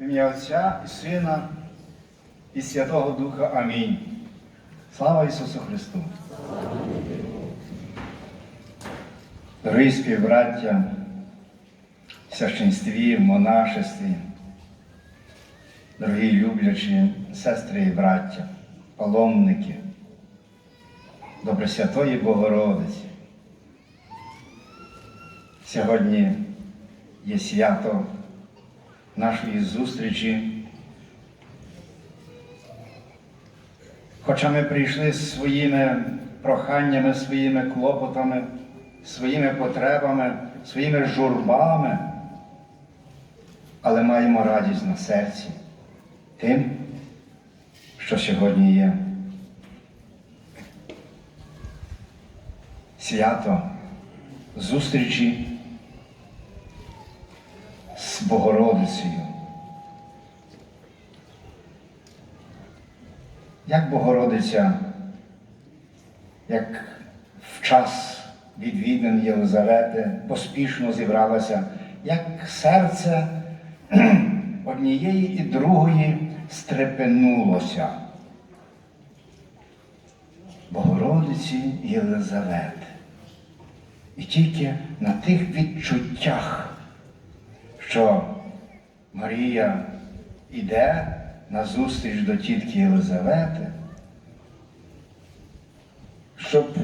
В ім'я Отця і Сина і Святого Духа. Амінь. Слава Ісусу Христу! Дорогі співбраття, в священстві, в монашестві, дорогі люблячі сестри і браття, паломники, Добросвятої Богородиці. Сьогодні є свято нашої зустрічі. Хоча ми прийшли з своїми проханнями, своїми клопотами, своїми потребами, своїми журбами, але маємо радість на серці тим, що сьогодні є. Свято зустрічі Богородицею. Як Богородиця, як в час відвідин Єлизавети поспішно зібралася, як серце однієї і другої стрепенулося. Богородиці Єлизавети. І тільки на тих відчуттях, що Марія йде на зустріч до тітки Єлизавети, щоб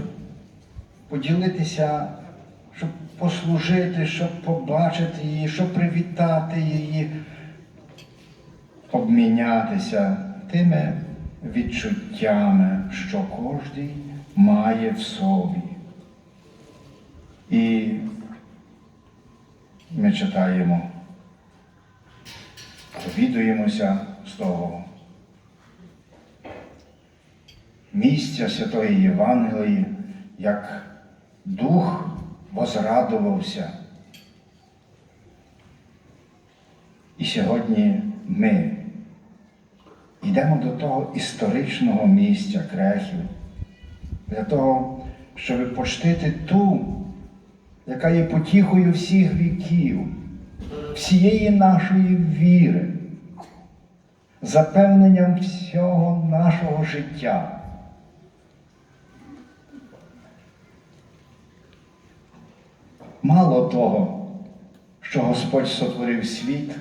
поділитися, щоб послужити, щоб побачити її, щоб привітати її, обмінятися тими відчуттями, що кожен має в собі. І ми читаємо, довідуємося з того місця Святої Євангелії, як Дух возрадувався. І сьогодні ми йдемо до того історичного місця крехів, для того, щоб почтити ту, яка є потіхою всіх віків, всієї нашої віри, запевненням всього нашого життя. Мало того, що Господь сотворив світ,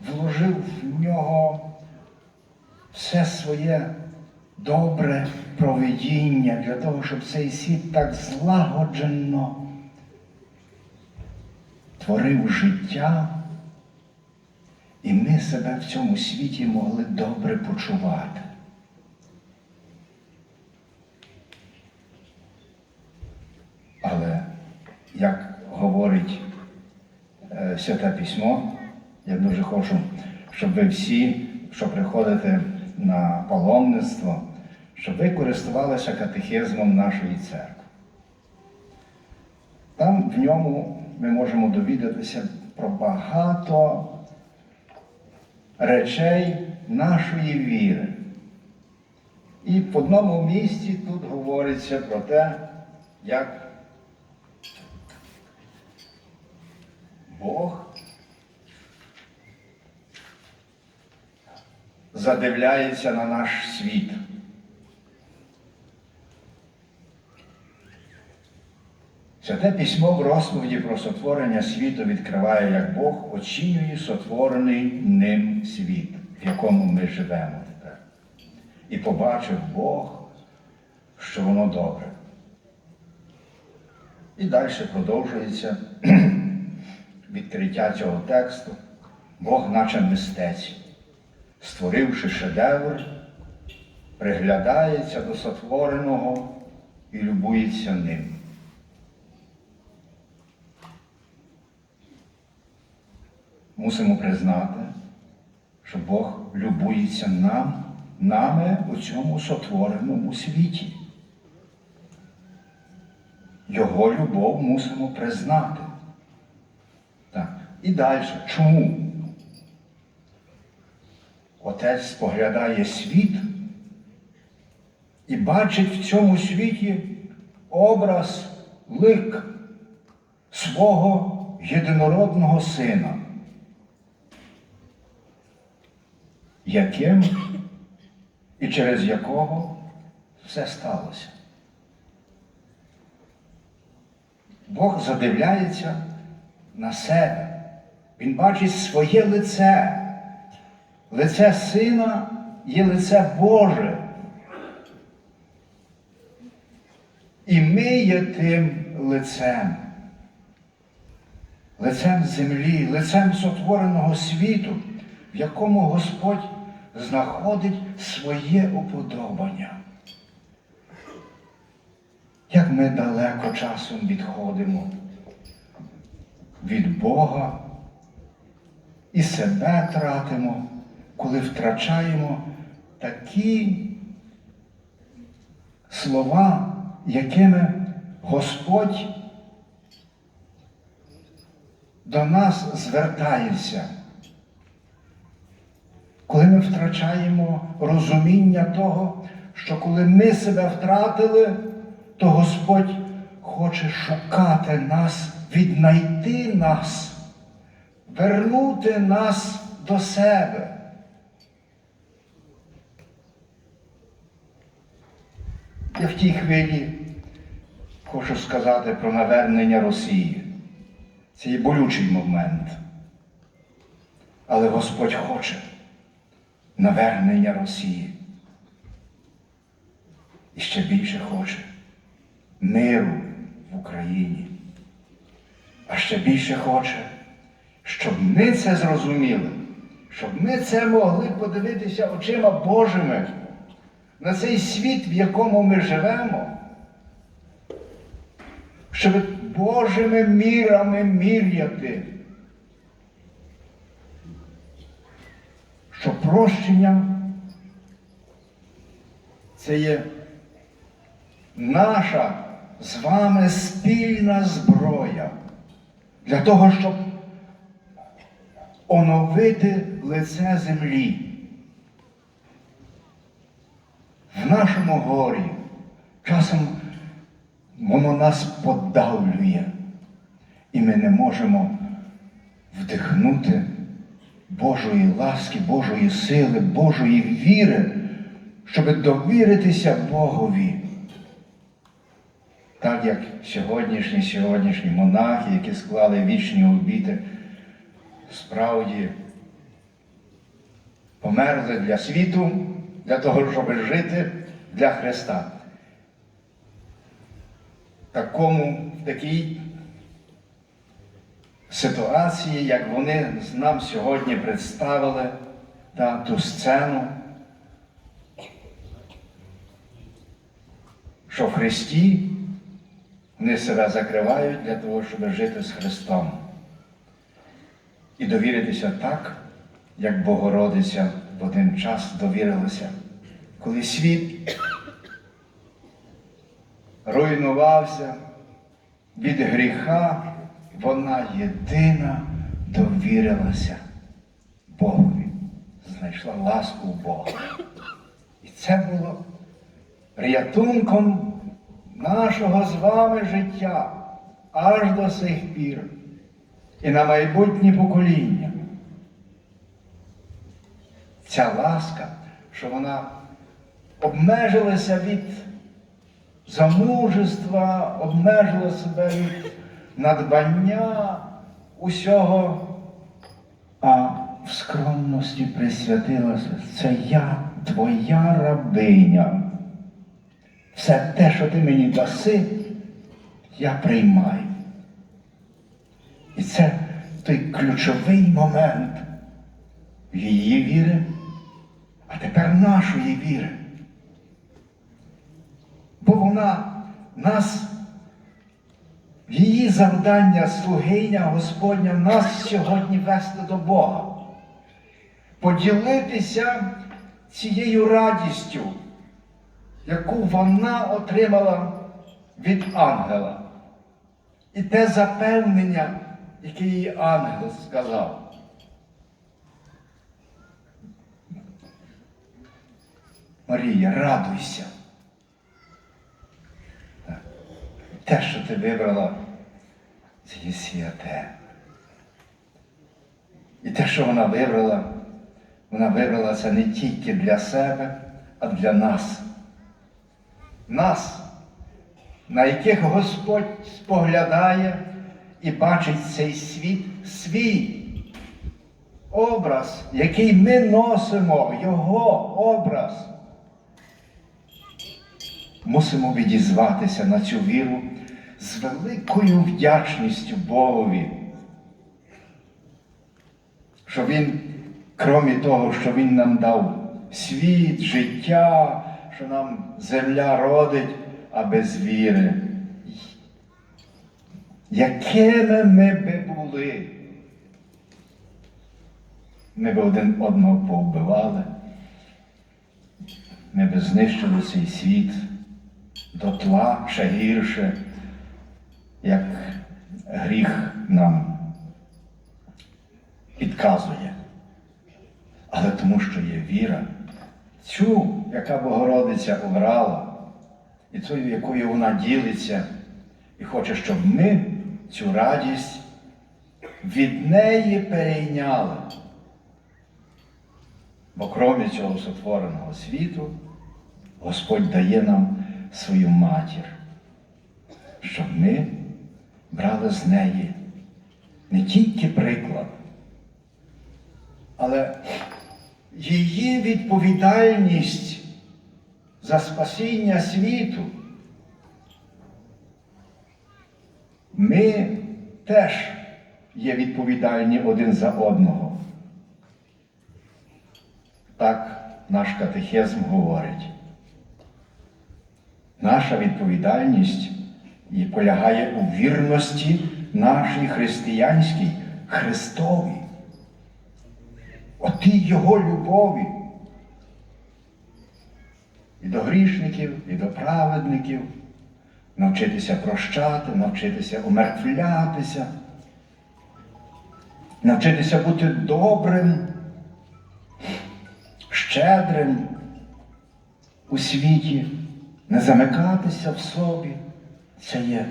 вложив в нього все своє добре проведіння для того, щоб цей світ так злагоджено творив життя, і ми себе в цьому світі могли добре почувати. Але, як говорить е, Святе Письмо, я дуже хочу, щоб ви всі, що приходите на паломництво, щоб ви користувалися катехизмом нашої церкви. Там в ньому ми можемо довідатися про багато речей нашої віри. І в одному місці тут говориться про те, як Бог задивляється на наш світ. Святе письмо в розповіді про сотворення світу відкриває, як Бог оцінює сотворений ним світ, в якому ми живемо тепер. І побачив Бог, що воно добре. І далі продовжується відкриття цього тексту. Бог, наче мистець, створивши шедевр, приглядається до сотвореного і любується ним. Мусимо признати, що Бог любується нам, нами у цьому сотвореному світі. Його любов мусимо признати. Так. І далі. Чому? Отець споглядає світ і бачить в цьому світі образ, лик свого єдинородного сина, яким і через якого все сталося. Бог задивляється на себе. Він бачить своє лице. Лице Сина є лице Боже. І ми є тим лицем, лицем землі, лицем сотвореного світу, в якому Господь знаходить своє уподобання. Як ми далеко часом відходимо від Бога і себе тратимо, коли втрачаємо такі слова, якими Господь до нас звертається. Коли ми втрачаємо розуміння того, що коли ми себе втратили, то Господь хоче шукати нас, віднайти нас, вернути нас до себе. Я в тій хвилі хочу сказати про навернення Росії. Це є болючий момент. Але Господь хоче навернення Росії. І ще більше хоче миру в Україні. А ще більше хоче, щоб ми це зрозуміли, щоб ми це могли подивитися очима Божими на цей світ, в якому ми живемо, щоб Божими мірами міряти, що прощення це є наша з вами спільна зброя для того, щоб оновити лице землі. В нашому горі часом воно нас подавлює, і ми не можемо вдихнути Божої ласки, Божої сили, Божої віри, щоб довіритися Богові. Так як сьогоднішні сьогоднішні монахи, які склали вічні обіти, справді померли для світу, для того, щоб жити для Христа. Такому, такій ситуації, як вони нам сьогодні представили та, ту сцену, що в Христі вони себе закривають для того, щоб жити з Христом і довіритися так, як Богородиця в один час довірилася, коли світ руйнувався від гріха, вона єдина довірилася Богові, знайшла ласку в Бога. І це було рятунком нашого з вами життя аж до сих пір і на майбутні покоління. Ця ласка, що вона обмежилася від замужества, обмежила себе від надбання усього, а в скромності присвятилася. Це я, твоя рабиня. Все те, що ти мені даси, я приймаю. І це той ключовий момент її віри, а тепер нашої віри. Бо вона нас, її завдання, слугиня Господня, нас сьогодні вести до Бога, поділитися цією радістю, яку вона отримала від ангела. І те запевнення, яке їй ангел сказав. Марія, радуйся. Так. Те, що ти вибрала, це є святе. І те, що вона вибрала, Вона вибрала це не тільки для себе, а для нас. Нас, на яких Господь споглядає і бачить цей світ свій образ, який ми носимо, Його образ. Мусимо відізватися на цю віру з великою вдячністю Богові, що Він, крім того, що Він нам дав світ, життя, що нам земля родить, а без віри. Якими ми би були? Ми б один одного повбивали, ми б знищили цей світ дотла ще гірше, як гріх нам підказує. Але тому, що є віра, цю, яка Богородиця обрала, і тою, якою вона ділиться, і хоче, щоб ми цю радість від неї перейняли. Бо крім цього сотвореного світу, Господь дає нам свою матір, щоб ми брали з неї не тільки приклад, але її відповідальність за спасіння світу. Ми теж є відповідальні один за одного. Так наш катехизм говорить. Наша відповідальність і полягає у вірності нашій християнській Христові, отій Його любові. І до грішників, і до праведників, навчитися прощати, навчитися умертвлятися, навчитися бути добрим, щедрим у світі, не замикатися в собі. Це є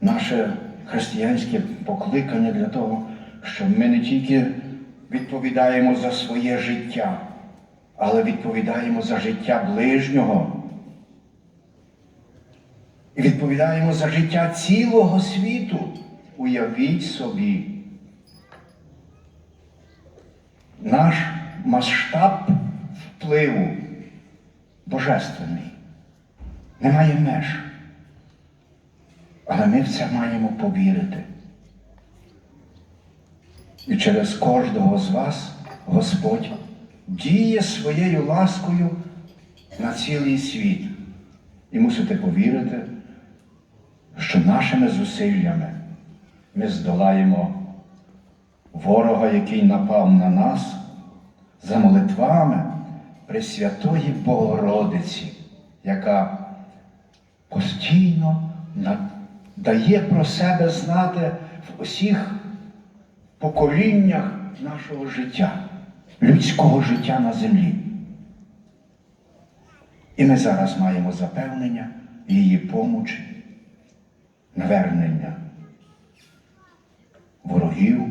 наше християнське покликання для того, щоб ми не тільки відповідаємо за своє життя, але відповідаємо за життя ближнього. І відповідаємо за життя цілого світу. Уявіть собі. Наш масштаб впливу божественний. Немає меж. Але ми в це маємо повірити. І через кожного з вас Господь діє своєю ласкою на цілий світ. І мусите повірити, що нашими зусиллями ми здолаємо ворога, який напав на нас, за молитвами Пресвятої Богородиці, яка постійно дає про себе знати в усіх поколіннях нашого життя, людського життя на землі. І ми зараз маємо запевнення її помочі, навернення ворогів,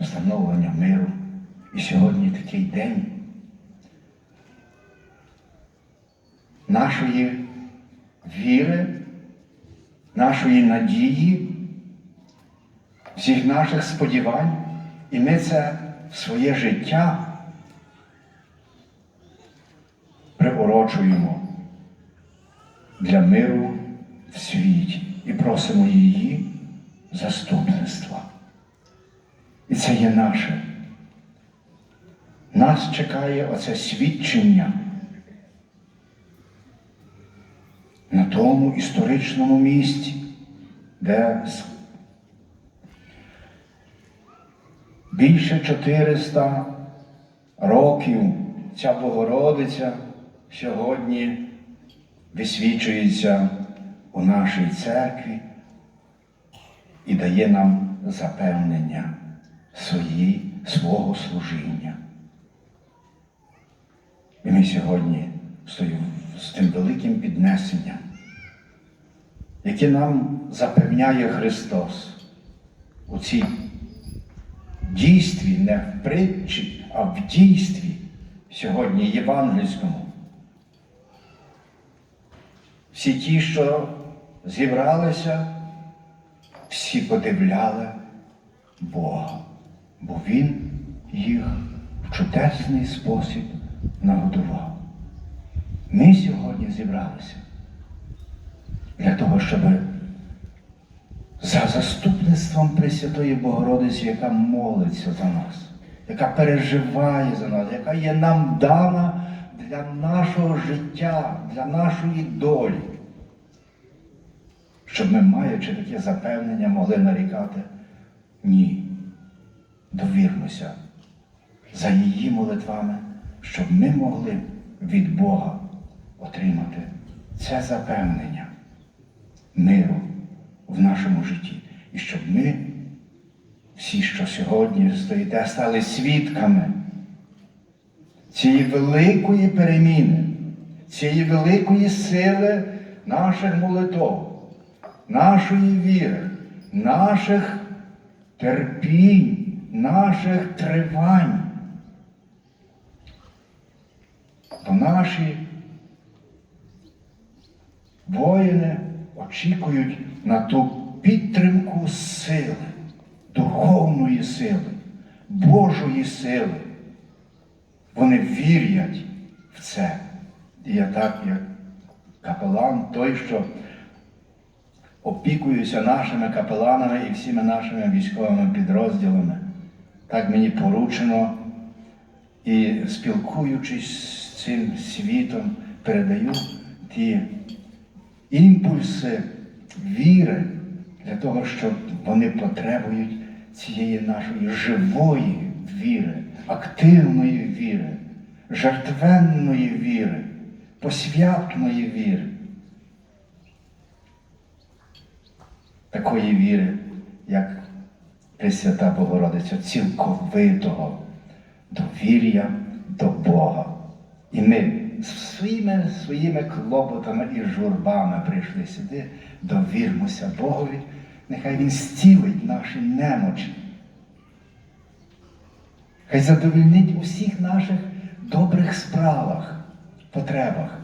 встановлення миру. І сьогодні такий день нашої віри, нашої надії, всіх наших сподівань, і ми це в своє життя приурочуємо для миру в світі і просимо її заступництва. І це є наше. Нас чекає оце свідчення на тому історичному місці, де більше 400 років ця Богородиця сьогодні висвічується у нашій церкві і дає нам запевнення свої, свого служіння. І ми сьогодні стоїмо з тим великим піднесенням, яке нам запевняє Христос у ці дійстві, не в притчі, а в дійстві сьогодні євангельському. Всі ті, що зібралися, всі подивляли Бога, бо Він їх в чудесний спосіб нагодував. Ми сьогодні зібралися для того, щоб за заступництвом Пресвятої Богородиці, яка молиться за нас, яка переживає за нас, яка є нам дана для нашого життя, для нашої долі. Щоб ми, маючи таке запевнення, могли нарікати ні. Довірмося за її молитвами, щоб ми могли від Бога отримати це запевнення миру в нашому житті. І щоб ми, всі, що сьогодні стоїте, стали свідками цієї великої переміни, цієї великої сили наших молитв, нашої віри, наших терпінь, наших тривань. Бо наші воїни очікують на ту підтримку сили, духовної сили, Божої сили. Вони вірять в це. І я так, як капелан, той, що опікуюся нашими капеланами і всіми нашими військовими підрозділами, так мені поручено і спілкуючись з цим світом, передаю ті імпульси віри для того, щоб вони потребують цієї нашої живої віри, активної віри, жертвенної віри, посвятної віри. Такої віри, як Пресвята Богородиця, цілковитого довір'я до Бога. І ми своїми своїми клопотами і журбами прийшли сюди, довірмося Богові, нехай Він зцілить наші немочі. Хай задовільнить у всіх наших добрих справах, потребах,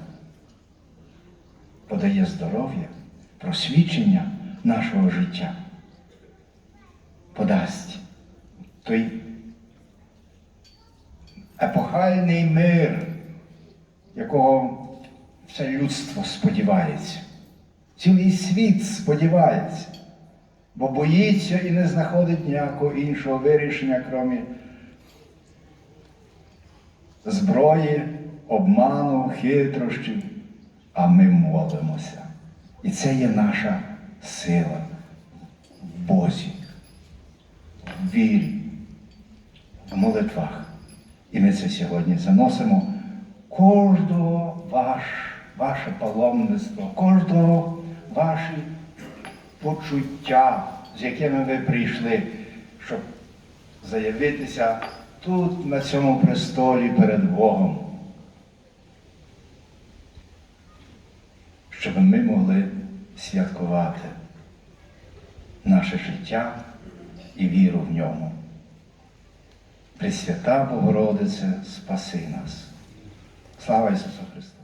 подає здоров'я, просвічення нашого життя, подасть той епохальний мир, якого все людство сподівається. Цілий світ сподівається, бо боїться і не знаходить ніякого іншого вирішення, крім зброї, обману, хитрощів, а ми молимося. І це є наша сила в Бозі, в вірі, в молитвах. І ми це сьогодні заносимо кожного ваш, ваше паломництво, кожного ваші почуття, з якими ви прийшли, щоб заявитися тут, на цьому престолі перед Богом. Щоб ми могли святкувати наше життя і віру в ньому. Пресвята Богородице, спаси нас. Слава Ісусу Христу!